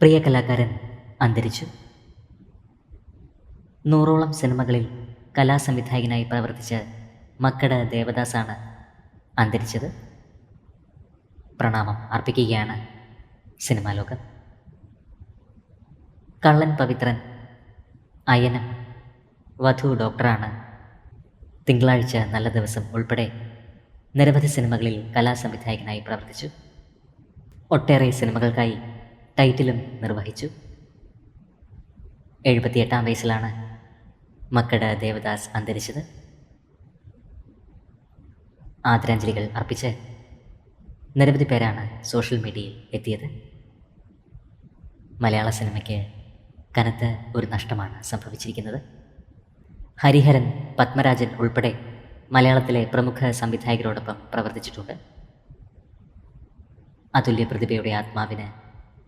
പ്രിയ കലാകാരൻ അന്തരിച്ചു. നൂറോളം സിനിമകളിൽ കലാസംവിധായകനായി പ്രവർത്തിച്ച മക്കട ദേവദാസാണ് അന്തരിച്ചത്. പ്രണാമം അർപ്പിക്കുകയാണ് സിനിമാ ലോകം. കള്ളൻ പവിത്രൻ അയനം വധു ഡോക്ടറാണ്. തിങ്കളാഴ്ച നല്ല ദിവസം ഉൾപ്പെടെ നിരവധി സിനിമകളിൽ കലാസംവിധായകനായി പ്രവർത്തിച്ചു. ഒട്ടേറെ സിനിമകൾക്കായി ടൈറ്റിലും നിർവഹിച്ചു. എഴുപത്തിയെട്ടാം വയസ്സിലാണ് മക്കട ദേവദാസ് അന്തരിച്ചത്. ആദരാഞ്ജലികൾ അർപ്പിച്ച് നിരവധി പേരാണ് സോഷ്യൽ മീഡിയയിൽ എത്തിയത്. മലയാള സിനിമയ്ക്ക് കനത്ത ഒരു നഷ്ടമാണ് സംഭവിച്ചിരിക്കുന്നത്. ഹരിഹരൻ പത്മരാജൻ ഉൾപ്പെടെ മലയാളത്തിലെ പ്രമുഖ സംവിധായകരോടൊപ്പം പ്രവർത്തിച്ചിട്ടുണ്ട്. അതുല്യ പ്രതിഭയുടെ ആത്മാവിന്